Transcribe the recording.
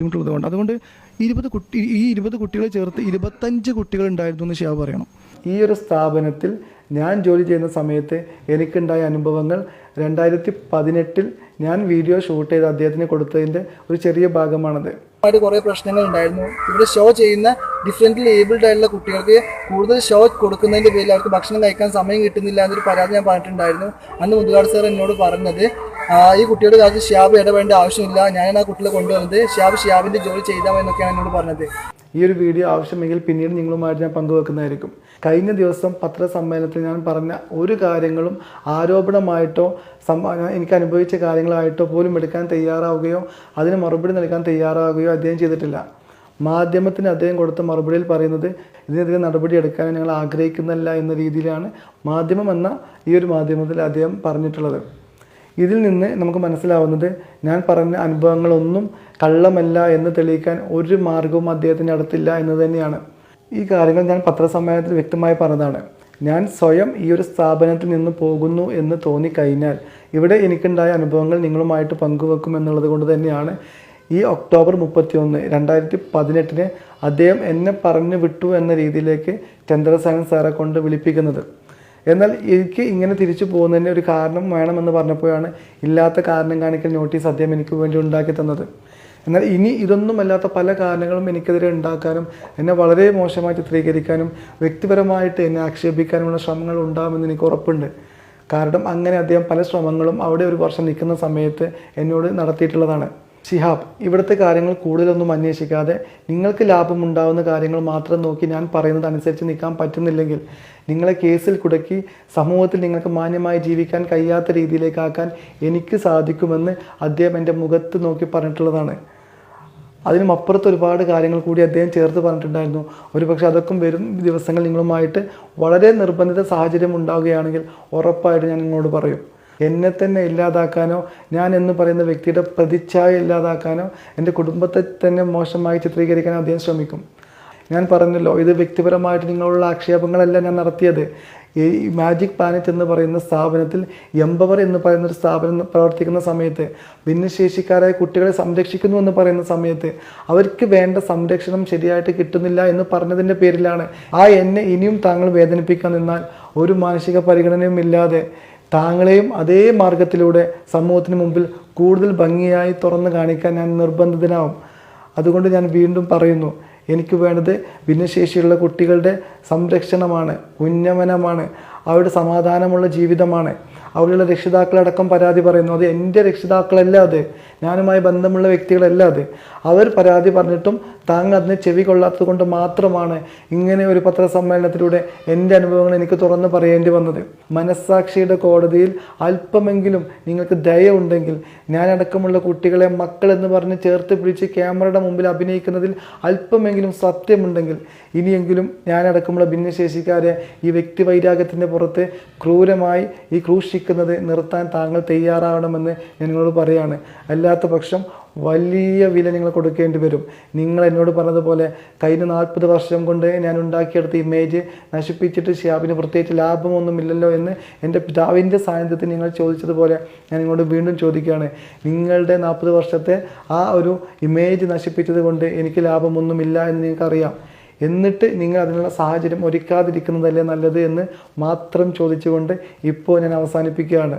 ബുദ്ധിമുട്ടുള്ളത് കൊണ്ട്. അതുകൊണ്ട് ഇരുപത് കുട്ടി ഈ ഇരുപത് കുട്ടികളെ ചേർത്ത് ഇരുപത്തഞ്ച് കുട്ടികൾ ഉണ്ടായിരുന്നു എന്ന് ഷിയാബ് പറയണം. ഈ ഒരു സ്ഥാപനത്തിൽ ഞാൻ ജോലി ചെയ്യുന്ന സമയത്ത് എനിക്കുണ്ടായ അനുഭവങ്ങൾ രണ്ടായിരത്തി പതിനെട്ടിൽ ഞാൻ വീഡിയോ ഷൂട്ട് ചെയ്ത് അദ്ദേഹത്തിന് കൊടുത്തതിന്റെ ഒരു ചെറിയ ഭാഗമാണത്. ആയിട്ട് കുറേ പ്രശ്നങ്ങൾ ഉണ്ടായിരുന്നു ഇവിടെ ഷോ ചെയ്യുന്ന ഡിഫറെന്റ് ഏബിൾഡ് ആയിട്ടുള്ള കുട്ടികൾക്ക് കൂടുതൽ ഷോ കൊടുക്കുന്നതിന്റെ പേരിൽ അവർക്ക് ഭക്ഷണം കഴിക്കാൻ സമയം കിട്ടുന്നില്ല എന്നൊരു പരാതി ഞാൻ പറഞ്ഞിട്ടുണ്ടായിരുന്നു. അന്ന് മുതുകാട് സാർ എന്നോട് പറഞ്ഞത് ഈ കുട്ടിയുടെ കാര്യത്തിൽ ഷിയാബ് ഇടപെടേണ്ട ആവശ്യമില്ല. ഞാൻ ആ കുട്ടികളെ കൊണ്ടുവന്നത്. ഷിയാബ് ഷിയാബിന്റെ ജോലി എന്നൊക്കെയാണ് എന്നോട് പറഞ്ഞത്. ഈ ഒരു വീഡിയോ ആവശ്യമെങ്കിൽ പിന്നീട് നിങ്ങളുമായിട്ട് ഞാൻ പങ്കുവെക്കുന്നതായിരിക്കും. കഴിഞ്ഞ ദിവസം പത്രസമ്മേളനത്തിൽ ഞാൻ പറഞ്ഞ ഒരു കാര്യങ്ങളും ആരോപണമായിട്ടോ എനിക്ക് അനുഭവിച്ച കാര്യങ്ങളായിട്ടോ പോലും എടുക്കാൻ തയ്യാറാവുകയോ അതിന് മറുപടി നൽകാൻ തയ്യാറാവുകയോ അദ്ദേഹം ചെയ്തിട്ടില്ല. മാധ്യമത്തിന് അദ്ദേഹം കൊടുത്ത മറുപടിയിൽ പറയുന്നത് ഇതിനെതിരെ നടപടി എടുക്കാൻ ഞങ്ങൾ ആഗ്രഹിക്കുന്നില്ല എന്ന രീതിയിലാണ് മാധ്യമം എന്ന ഈ ഒരു മാധ്യമത്തിൽ അദ്ദേഹം പറഞ്ഞിട്ടുള്ളത്. ഇതിൽ നിന്ന് നമുക്ക് മനസ്സിലാവുന്നത് ഞാൻ പറഞ്ഞ അനുഭവങ്ങളൊന്നും കള്ളമല്ല എന്ന് തെളിയിക്കാൻ ഒരു മാർഗവും അദ്ദേഹത്തിന്റെ അടുത്തില്ല എന്ന് തന്നെയാണ്. ഈ കാര്യങ്ങൾ ഞാൻ പത്രസമ്മേളനത്തിൽ വ്യക്തമായി പറഞ്ഞതാണ്. ഞാൻ സ്വയം ഈ ഒരു സ്ഥാപനത്തിൽ നിന്ന് പോകുന്നു എന്ന് തോന്നിക്കഴിഞ്ഞാൽ ഇവിടെ എനിക്കുണ്ടായ അനുഭവങ്ങൾ നിങ്ങളുമായിട്ട് പങ്കുവെക്കും എന്നുള്ളത് കൊണ്ട് തന്നെയാണ് ഈ ഒക്ടോബർ മുപ്പത്തി ഒന്ന് രണ്ടായിരത്തി പതിനെട്ടിന് അദ്ദേഹം എന്നെ പറഞ്ഞു വിട്ടു എന്ന രീതിയിലേക്ക് ചന്ദ്രസേനൻ സാറെ കൊണ്ട് വിളിപ്പിക്കുന്നത്. എന്നാൽ എനിക്ക് ഇങ്ങനെ തിരിച്ചു പോകുന്നതിന് ഒരു കാരണം വേണമെന്ന് പറഞ്ഞപ്പോഴാണ് ഇല്ലാത്ത കാരണം കാണിക്കൽ നോട്ടീസ് അദ്ദേഹം എനിക്ക് വേണ്ടി ഉണ്ടാക്കി തന്നത്. എന്നാൽ ഇനി ഇതൊന്നുമല്ലാത്ത പല കാരണങ്ങളും എനിക്കെതിരെ ഉണ്ടാക്കാനും എന്നെ വളരെ മോശമായി ചിത്രീകരിക്കാനും വ്യക്തിപരമായിട്ട് എന്നെ ആക്ഷേപിക്കാനുമുള്ള ശ്രമങ്ങൾ ഉണ്ടാകുമെന്ന് എനിക്ക് ഉറപ്പുണ്ട്. കാരണം അങ്ങനെ അദ്ദേഹം പല ശ്രമങ്ങളും അവിടെ ഒരു വർഷം നിൽക്കുന്ന സമയത്ത് എന്നോട് നടത്തിയിട്ടുള്ളതാണ്. ഷിഹാബ് ഇവിടുത്തെ കാര്യങ്ങൾ കൂടുതലൊന്നും അന്വേഷിക്കാതെ നിങ്ങൾക്ക് ലാഭമുണ്ടാവുന്ന കാര്യങ്ങൾ മാത്രം നോക്കി ഞാൻ പറയുന്നത് അനുസരിച്ച് നിൽക്കാൻ പറ്റുന്നില്ലെങ്കിൽ നിങ്ങളെ കേസിൽ കുടക്കി സമൂഹത്തിൽ നിങ്ങൾക്ക് മാന്യമായി ജീവിക്കാൻ കഴിയാത്ത രീതിയിലേക്കാക്കാൻ എനിക്ക് സാധിക്കുമെന്ന് അദ്ദേഹം എന്റെ മുഖത്ത് നോക്കി പറഞ്ഞിട്ടുള്ളതാണ്. അതിനും അപ്പുറത്ത് ഒരുപാട് കാര്യങ്ങൾ കൂടി അദ്ദേഹം ചേർത്ത് പറഞ്ഞിട്ടുണ്ടായിരുന്നു. ഒരുപക്ഷെ അതൊക്കെ വരും ദിവസങ്ങൾ നിങ്ങളുമായിട്ട് വളരെ നിർബന്ധിത സാഹചര്യം ഉണ്ടാവുകയാണെങ്കിൽ ഉറപ്പായിട്ട് ഞാൻ നിങ്ങളോട് പറയും. എന്നെ തന്നെ ഇല്ലാതാക്കാനോ ഞാൻ എന്ന് പറയുന്ന വ്യക്തിയുടെ പ്രതിച്ഛായ ഇല്ലാതാക്കാനോ എന്റെ കുടുംബത്തെ തന്നെ മോശമായി ചിത്രീകരിക്കാനോ അദ്ദേഹം ശ്രമിക്കും. ഞാൻ പറഞ്ഞല്ലോ ഇത് വ്യക്തിപരമായിട്ട് നിങ്ങളുള്ള ആക്ഷേപങ്ങളല്ല ഞാൻ നടത്തിയത്. ഈ മാജിക് പ്ലാനറ്റ് എന്ന് പറയുന്ന സ്ഥാപനത്തിൽ എംപവർ എന്ന് പറയുന്ന ഒരു സ്ഥാപനം പ്രവർത്തിക്കുന്ന സമയത്ത് ഭിന്നശേഷിക്കാരായ കുട്ടികളെ സംരക്ഷിക്കുന്നു എന്ന് പറയുന്ന സമയത്ത് അവർക്ക് വേണ്ട സംരക്ഷണം ശരിയായിട്ട് കിട്ടുന്നില്ല എന്ന് പറഞ്ഞതിന്റെ പേരിലാണ്. ആ എന്നെ ഇനിയും താങ്കൾ വേദനിപ്പിക്കാൻ നിന്നാൽ ഒരു മാനസിക പരിഗണനയും ഇല്ലാതെ താങ്കളെയും അതേ മാർഗത്തിലൂടെ സമൂഹത്തിന് മുമ്പിൽ കൂടുതൽ ഭംഗിയായി തുറന്നു കാണിക്കാൻ ഞാൻ നിർബന്ധിതനാവും. അതുകൊണ്ട് ഞാൻ വീണ്ടും പറയുന്നു എനിക്ക് വേണ്ടത് ഭിന്നശേഷിയുള്ള കുട്ടികളുടെ സംരക്ഷണമാണ് ഉന്നമനമാണ് അവരുടെ സമാധാനമുള്ള ജീവിതമാണ്. അവരുടെ രക്ഷിതാക്കളടക്കം പരാതി പറയുന്നു. അത് എന്റെ രക്ഷിതാക്കളല്ല അത്. ഞാനുമായി ബന്ധമുള്ള വ്യക്തികളല്ല അത്. അവർ പരാതി പറഞ്ഞിട്ടും താങ്കൾ അതിന് ചെവി കൊള്ളാത്തത് കൊണ്ട് മാത്രമാണ് ഇങ്ങനെ ഒരു പത്രസമ്മേളനത്തിലൂടെ എന്റെ അനുഭവങ്ങൾ എനിക്ക് തുറന്ന് പറയേണ്ടി വന്നത്. മനസ്സാക്ഷിയുടെ കോടതിയിൽ അല്പമെങ്കിലും നിങ്ങൾക്ക് ദയ ഉണ്ടെങ്കിൽ ഞാനടക്കമുള്ള കുട്ടികളെ മക്കൾ എന്ന് പറഞ്ഞ് ചേർത്ത് പിടിച്ച് ക്യാമറയുടെ മുമ്പിൽ അഭിനയിക്കുന്നതിൽ അല്പമെങ്കിലും സത്യമുണ്ടെങ്കിൽ ഇനിയെങ്കിലും ഞാനടക്കമുള്ള ഭിന്നശേഷിക്കാരെ ഈ വ്യക്തി വൈരാഗ്യത്തിന്റെ പുറത്ത് ക്രൂരമായി ഈ ക്രൂശിക്കുന്നത് നിർത്താൻ താങ്കൾ തയ്യാറാവണമെന്ന് ഞാൻ നിങ്ങളോട് പറയുകയാണ് അല്ലാത്ത പക്ഷം വലിയ വില നിങ്ങൾ കൊടുക്കേണ്ടി വരും. നിങ്ങൾ എന്നോട് പറഞ്ഞതുപോലെ കഴിഞ്ഞ നാൽപ്പത് വർഷം കൊണ്ട് ഞാൻ ഉണ്ടാക്കിയെടുത്ത ഇമേജ് നശിപ്പിച്ചിട്ട് ഷിയാബിന് പ്രത്യേകിച്ച് ലാഭമൊന്നുമില്ലല്ലോ എന്ന് എന്റെ പിതാവിന്റെ സാന്നിധ്യത്തിൽ നിങ്ങൾ ചോദിച്ചതുപോലെ ഞാൻ നിങ്ങളോട് വീണ്ടും ചോദിക്കുകയാണ്. നിങ്ങളുടെ നാൽപ്പത് വർഷത്തെ ആ ഒരു ഇമേജ് നശിപ്പിച്ചത് കൊണ്ട് എനിക്ക് ലാഭമൊന്നുമില്ല എന്ന് നിങ്ങൾക്കറിയാം. എന്നിട്ട് നിങ്ങൾ അതിനുള്ള സാഹചര്യം ഒരുക്കാതിരിക്കുന്നതല്ലേ നല്ലത് എന്ന് മാത്രം ചോദിച്ചുകൊണ്ട് ഇപ്പോൾ ഞാൻ അവസാനിപ്പിക്കുകയാണ്.